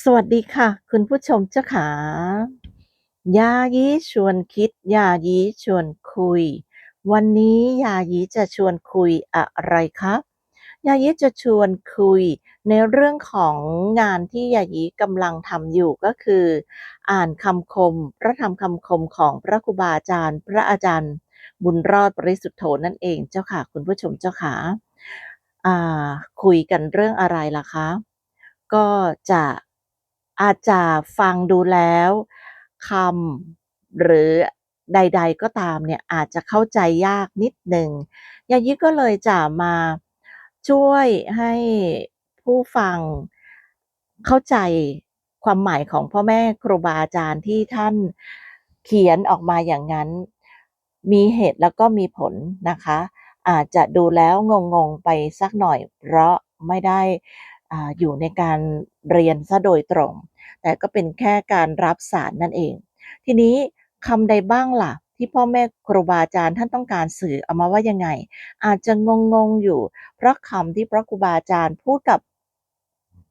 สวัสดีค่ะ คุณผู้ชมเจ้าขายายีชวนคิด ยายีชวนคุย วันนี้ยายีจะชวนคุยอะไรคะยายีจะชวนคุยในเรื่องของงานที่ยายีกำลังทำอยู่ก็คือ อ่านคำคม พระธรรมคำคมของพระครูบาอาจารย์ พระอาจารย์ บุญรอดปริสุทธโธนั่นเองเจ้าค่ะ คุณผู้ชมเจ้าขาอ่าคุยกันเรื่องอะไรล่ะคะ ก็จะ อาจจะฟังดูแล้วคำหรือใด ๆ ก็ตามเนี่ยอาจจะเข้าใจยากนิดหนึ่งยายิก็เลยจะมาช่วยให้ผู้ฟังเข้าใจความหมายของพ่อแม่ครูบาอาจารย์ที่ท่านเขียนออกมาอย่างนั้น มีเหตุแล้วก็มีผลนะคะ อาจจะดูแล้วงงๆไปสักหน่อย เพราะไม่ได้ ออยู่ในการเรียนซะโดยตรง แต่ก็เป็นแค่การรับสารนั่นเอง ทีนี้คำใดบ้างล่ะ ที่พ่อแม่ครูบาอาจารย์ท่านต้องการสื่อเอามาว่ายังไง อาจจะงงๆอยู่ เพราะคำที่พระครูบาอาจารย์พูดกับ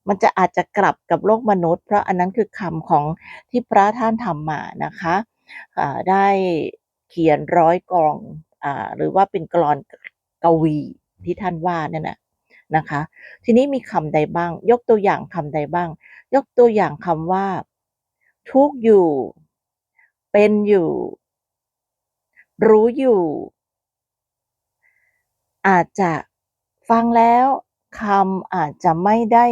มันจะอาจจะกลับกับโลกมนุษย์ เพราะอันนั้นคือคำของที่พระท่านทำมานะคะอ่าได้เขียนร้อยกลองอหรือว่าเป็นกลอนกวีที่ท่านว่าเนี่ยนะ นะคะ ทีนี้มีคำใดบ้าง ยกตัวอย่างคำใดบ้าง ยกตัวอย่างคำว่า ทุกอยู่ เป็นอยู่ รู้อยู่ อาจจะฟังแล้วคำอาจจะไม่ได้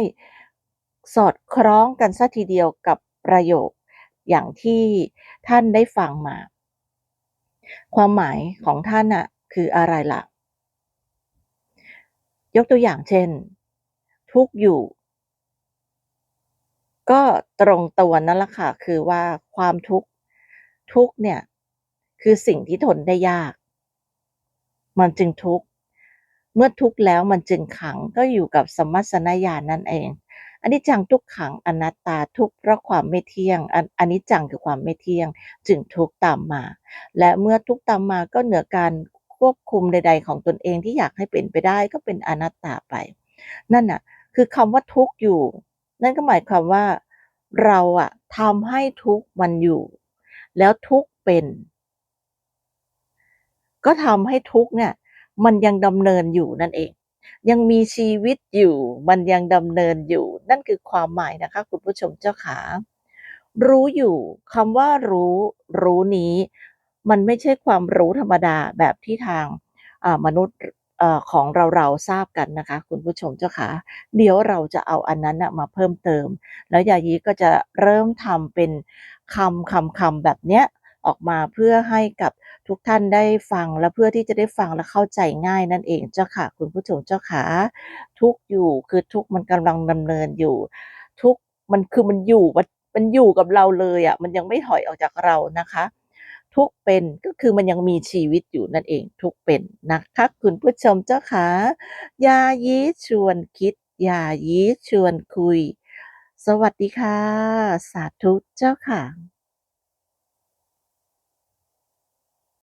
สอดคล้องกันสัทีเดียวกับประโยค อย่างที่ท่านได้ฟังมา ความหมายของท่านน่ะคืออะไรล่ะ ยกตัวอย่างเช่น ทุกอยู่ ก็ตรงตัวนั่นแหละค่ะ คือว่าความทุกข์ทุกเนี่ย คือสิ่งที่ทนได้ยาก มันจึงทุกข์เมื่อทุกข์แล้วมันจึงขังก็อยู่กับสมัสนญาณนั่นเองอนิจจังทุกขังอนัตตาทุกเพราะความไม่เที่ยงอันอนิจจังคือความไม่เที่ยง จึงทุกตามมา และเมื่อทุกตามมาก็เหนือการ ควบคุมใด ๆ ของตนเองที่อยากให้เป็นไปได้ก็เป็นอนัตตาไป นั่นน่ะ คือคำว่าทุกข์อยู่ นั่นก็หมายความว่า เราอะทำให้ทุกข์มันอยู่ แล้วทุกข์เป็น ก็ทำให้ทุกข์เนี่ย มันยังดำเนินอยู่นั่นเอง ยังมีชีวิตอยู่ มันยังดำเนินอยู่ นั่นคือความหมายนะคะ คุณผู้ชมเจ้าขารู้อยู่คำว่ารู้ รู้นี้ มันไม่ใช่ความรู้ธรรมดาแบบที่ทางมนุษย์เอ่อของเราทราบกันนะคะ คุณผู้ชมเจ้าขาเดี๋ยวเราจะเอาอันนั้นมาเพิ่มเติม แล้วยายีก็จะเริ่มทำเป็นคำคำคำแบบเนี้ยออกมาเพื่อให้กับทุกท่านได้ฟังและเพื่อที่จะได้ฟังและเข้าใจง่ายนั่นเองเจ้าค่ะ คุณผู้ชมเจ้าขาทุกอยู่คือทุกมันกำลังดำเนินอยู่ ทุกมันคือมันอยู่มันอยู่กับเราเลยอะมันยังไม่ถอยออกจากเรานะคะ ทุกเป็นก็คือมันยังมีชีวิตอยู่นั่นเองทุกเป็นนะคะคุณผู้ชมเจ้าขายายีชวนคิด ยายีชวนคุย สวัสดีค่ะ สาธุเจ้าค่ะ